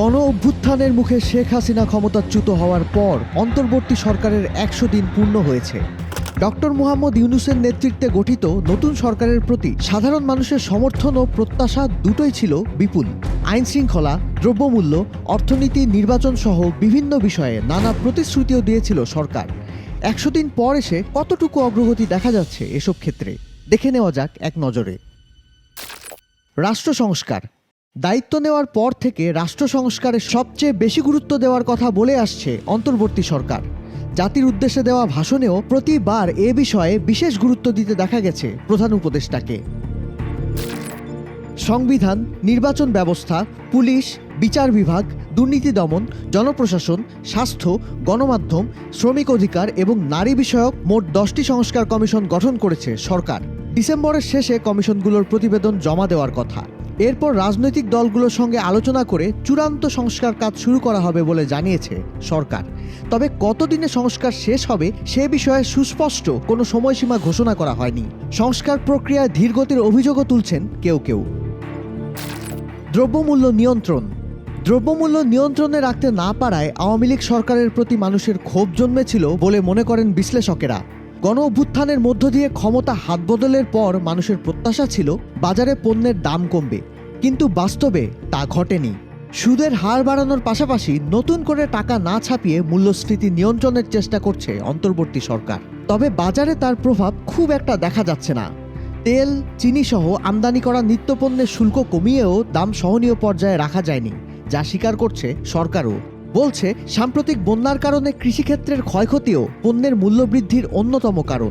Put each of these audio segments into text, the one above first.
গণ অভ্যুত্থানের মুখে শেখ হাসিনা ক্ষমতাচ্যুত হওয়ার পর অন্তর্বর্তী সরকারের একশো দিন পূর্ণ হয়েছে। ডক্টর মুহাম্মদ ইউনুসের নেতৃত্বে গঠিত নতুন সরকারের প্রতি সাধারণ মানুষের সমর্থন ও প্রত্যাশা দুটোই ছিল বিপুল। আইন শৃঙ্খলা, দ্রব্যমূল্য, অর্থনীতি, নির্বাচন সহ বিভিন্ন বিষয়ে নানা প্রতিশ্রুতিও দিয়েছিল সরকার। একশো দিন পর এসে কতটুকু অগ্রগতি দেখা যাচ্ছে এসব ক্ষেত্রে? দেখে নেওয়া যাক এক নজরে। রাষ্ট্র সংস্কার দায়িত্ব নেওয়ার পর থেকে রাষ্ট্র সংস্কারে সবচেয়ে বেশি গুরুত্ব দেওয়ার কথা বলে আসছে অন্তর্বর্তী সরকার। জাতির উদ্দেশ্যে দেওয়া ভাষণেও প্রতিবার এ বিষয়ে বিশেষ গুরুত্ব দিতে দেখা গেছে প্রধান উপদেষ্টাকে। সংবিধান, নির্বাচন ব্যবস্থা, পুলিশ, বিচার বিভাগ, দুর্নীতি দমন, জনপ্রশাসন, স্বাস্থ্য, গণমাধ্যম, শ্রমিক অধিকার এবং নারী বিষয়ক মোট দশটি সংস্কার কমিশন গঠন করেছে সরকার। ডিসেম্বরের শেষে কমিশনগুলোর প্রতিবেদন জমা দেওয়ার কথা। এরপর রাজনৈতিক দলগুলোর সঙ্গে আলোচনা করে চূড়ান্ত সংস্কার কাজ শুরু করা হবে বলে জানিয়েছে সরকার। তবে কতদিনে সংস্কার শেষ হবে সে বিষয়ে সুস্পষ্ট কোনো সময়সীমা ঘোষণা করা হয়নি। সংস্কার প্রক্রিয়ায় ধীরগতির অভিযোগও তুলছেন কেউ কেউ। দ্রব্যমূল্য নিয়ন্ত্রণ। দ্রব্যমূল্য নিয়ন্ত্রণে রাখতে না পারায় আওয়ামী লীগ সরকারের প্রতি মানুষের ক্ষোভ জন্মেছিল বলে মনে করেন বিশ্লেষকেরা। গণ অভ্যুত্থানের মধ্য দিয়ে ক্ষমতা হাত বদলের পর মানুষের প্রত্যাশা ছিল বাজারে পণ্যের দাম কমবে। কিন্তু বাস্তবে তা ঘটেনি। সুদের হার বাড়ানোর পাশাপাশি নতুন করে টাকা না ছাপিয়ে মূল্যস্ফীতি নিয়ন্ত্রণের চেষ্টা করছে অন্তর্বর্তী সরকার। তবে বাজারে তার প্রভাব খুব একটা দেখা যাচ্ছে না। তেল চিনি সহ আমদানি করা নিত্যপণ্যের শুল্ক কমিয়েও দাম সহনীয় পর্যায়ে রাখা যায়নি, যা স্বীকার করছে সরকারও। বলছে, সাম্প্রতিক বন্যার কারণে কৃষিক্ষেত্রের ক্ষয়ক্ষতিও পণ্যের মূল্যবৃদ্ধির অন্যতম কারণ।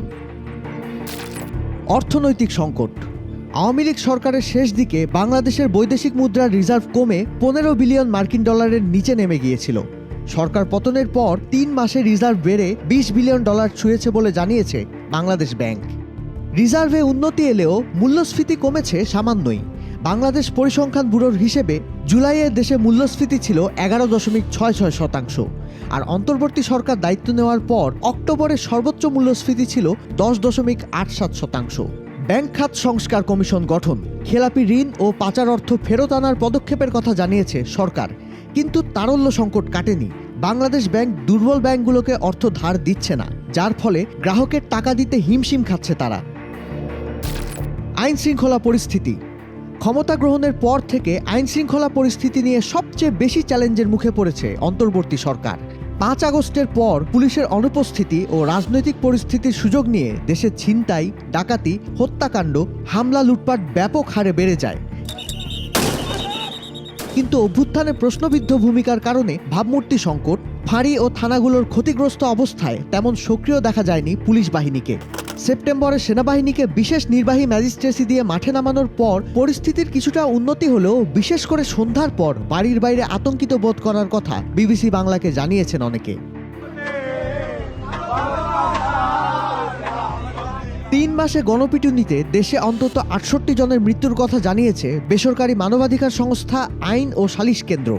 অর্থনৈতিক সংকট। আওয়ামী লীগ সরকারের শেষ দিকে বাংলাদেশের বৈদেশিক মুদ্রার রিজার্ভ কমে পনেরো বিলিয়ন মার্কিন ডলারের নিচে নেমে গিয়েছিল। সরকার পতনের পর তিন মাসে রিজার্ভ বেড়ে বিশ বিলিয়ন ডলার ছুঁয়েছে বলে জানিয়েছে বাংলাদেশ ব্যাংক। রিজার্ভে উন্নতি এলেও মূল্যস্ফীতি কমেছে সামান্যই। বাংলাদেশ পরিসংখ্যান ব্যুরোর হিসেবে জুলাইয়ে দেশে মূল্যস্ফীতি ছিল এগারো দশমিক ছয় ছয় শতাংশ। আর অন্তর্বর্তী সরকার দায়িত্ব নেওয়ার পর অক্টোবরে সর্বোচ্চ মূল্যস্ফীতি ছিল দশ দশমিক আট সাত শতাংশ। ব্যাংক খাত সংস্কার কমিশন গঠন, খেলাপি ঋণ ও পাচার অর্থ ফেরত আনার পদক্ষেপের কথা জানিয়েছে সরকার। কিন্তু তারল্য সংকট কাটেনি, বাংলাদেশ ব্যাংক দুর্বল ব্যাংকগুলোকে অর্থ ধার দিচ্ছে না, যার ফলে গ্রাহকের টাকা দিতে হিমশিম খাচ্ছে তারা। আইন শৃঙ্খলা পরিস্থিতি ক্ষমতা গ্রহণের পর থেকে আইন শৃঙ্খলা পরিস্থিতি নিয়ে সবচেয়ে বেশি চ্যালেঞ্জের মুখে পড়েছে অন্তর্বর্তী সরকার। পাঁচ আগস্টের পর পুলিশের অনুপস্থিতি ও রাজনৈতিক পরিস্থিতির সুযোগ নিয়ে দেশে ছিনতাই, ডাকাতি, হত্যাকাণ্ড, হামলা, লুটপাট ব্যাপক হারে বেড়ে যায়। কিন্তু অভ্যুত্থানে প্রশ্নবিদ্ধ ভূমিকার কারণে ভাবমূর্তি সংকট, ফাঁড়ি ও থানাগুলোর ক্ষতিগ্রস্ত অবস্থায় তেমন সক্রিয় দেখা যায়নি পুলিশ বাহিনীকে। সেপ্টেম্বরে সেনাবাহিনীকে বিশেষ নির্বাহী ম্যাজিস্ট্রেসি দিয়ে মাঠে নামানোর পর পরিস্থিতির কিছুটা উন্নতি হলেও বিশেষ করে সন্ধ্যার পর বাড়ির বাইরে আতঙ্কিত বোধ করার কথা বিবিসি বাংলাকে জানিয়েছেন অনেকে। তিন মাসে গণপিটুনিতে দেশে অন্তত আটষট্টি জনের মৃত্যুর কথা জানিয়েছে বেসরকারি মানবাধিকার সংস্থা আইন ও সালিশ কেন্দ্র।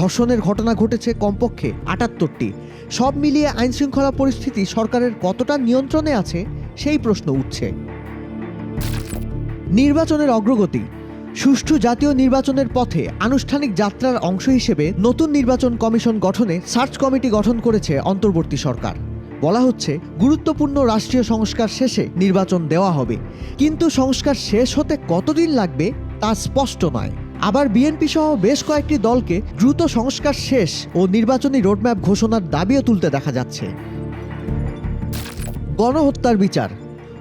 ধর্ষণের ঘটনা ঘটেছে কমপক্ষে আটাত্তরটি। সব মিলিয়ে আইনশৃঙ্খলা পরিস্থিতি সরকারের কতটা নিয়ন্ত্রণে আছে সেই প্রশ্ন উঠছে। নির্বাচনের অগ্রগতি। সুষ্ঠু জাতীয় নির্বাচনের পথে আনুষ্ঠানিক যাত্রার অংশ হিসেবে নতুন নির্বাচন কমিশন গঠনে সার্চ কমিটি গঠন করেছে অন্তর্বর্তী সরকার। বলা হচ্ছে, গুরুত্বপূর্ণ রাষ্ট্রীয় সংস্কার শেষে নির্বাচন দেওয়া হবে। কিন্তু সংস্কার শেষ হতে কতদিন লাগবে তা স্পষ্ট নয়। আবার বিএনপি সহ বেশ কয়েকটি দলকে দ্রুত সংস্কার শেষ ও নির্বাচনী রোডম্যাপ ঘোষণার দাবিও তুলতে দেখা যাচ্ছে। গণহত্যার বিচার।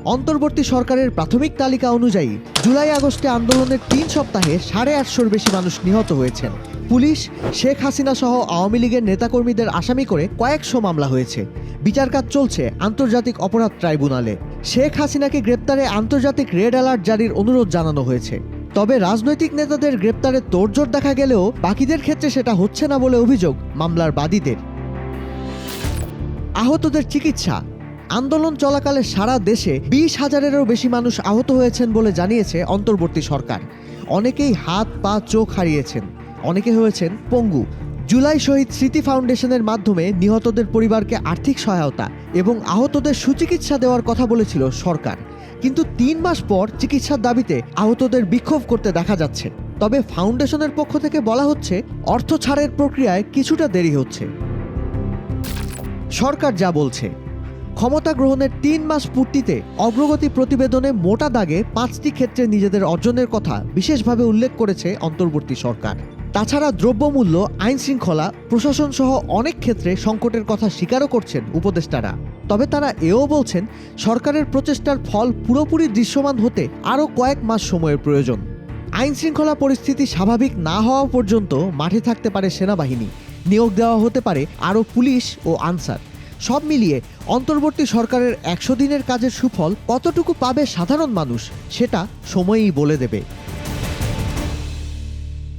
অন্তর্বর্তী সরকারের প্রাথমিক তালিকা অনুযায়ী জুলাই আগস্টে আন্দোলনের তিন সপ্তাহে সাড়ে আটশোর বেশি মানুষ নিহত হয়েছেন। পুলিশ, শেখ হাসিনা সহ আওয়ামী লীগের নেতাকর্মীদের আসামি করে কয়েকশো মামলা হয়েছে। বিচার কাজ চলছে আন্তর্জাতিক অপরাধ ট্রাইব্যুনালে। শেখ হাসিনাকে গ্রেপ্তারে আন্তর্জাতিক রেড অ্যালার্ট জারির অনুরোধ জানানো হয়েছে। তবে রাজনৈতিক নেতাদের গ্রেপ্তারে তোড়জোড় দেখা গেলেও বাকিদের ক্ষেত্রে সেটা হচ্ছে না বলে অভিযোগ মামলার বাদীদের। আহতদের চিকিৎসা আন্দোলন চলাকালে সারা দেশে বিশ হাজারেরও বেশি মানুষ আহত হয়েছেন বলে জানিয়েছে অন্তর্বর্তী সরকার। অনেকেই হাত, পা, চোখ হারিয়েছেন। অনেকে হয়েছেন পঙ্গু। জুলাই শহীদ স্মৃতি ফাউন্ডেশনের মাধ্যমে নিহতদের পরিবারকে আর্থিক সহায়তা এবং আহতদের সুচিকিৎসা দেওয়ার কথা বলেছিল সরকার। কিন্তু তিন মাস পর চিকিৎসার দাবিতে আহতদের বিক্ষোভ করতে দেখা যাচ্ছে। তবে ফাউন্ডেশনের পক্ষ থেকে বলা হচ্ছে, অর্থ ছাড়ের প্রক্রিয়ায় কিছুটা দেরি হচ্ছে। সরকার যা বলছে। ক্ষমতা গ্রহণের তিন মাস পূর্তিতে অগ্রগতি প্রতিবেদনে মোটা দাগে পাঁচটি ক্ষেত্রে নিজেদের অর্জনের কথা বিশেষভাবে উল্লেখ করেছে অন্তর্বর্তী সরকার। তাছাড়া দ্রব্যমূল্য, আইন শৃঙ্খলা, প্রশাসন সহ অনেক ক্ষেত্রে সংকটের কথা স্বীকারও করছেন উপদেষ্টারা। তবে তারা এও বলছেন, সরকারের প্রচেষ্টার ফল পুরোপুরি দৃশ্যমান হতে আরও কয়েক মাস সময়ের প্রয়োজন। আইন শৃঙ্খলা পরিস্থিতি স্বাভাবিক না হওয়া পর্যন্ত মাঠে থাকতে পারে সেনাবাহিনী। নিয়োগ দেওয়া হতে পারে আরও পুলিশ ও আনসার। সব মিলিয়ে অন্তর্বর্তী সরকারের একশো দিনের কাজের সুফল কতটুকু পাবে সাধারণ মানুষ সেটা সময়ই বলে দেবে।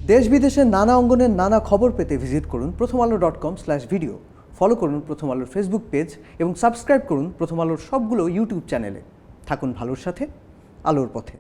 দেশ বিদেশের নানা অঙ্গনের নানা খবর পেতে ভিজিট করুন Prothom Alo dot com slash video. Follow করুন প্রথম আলোর ফেসবুক পেজ এবং সাবস্ক্রাইব করুন প্রথম আলোর সবগুলো ইউটিউব চ্যানেলে। থাকুন ভালোর সাথে, আলোর পথে।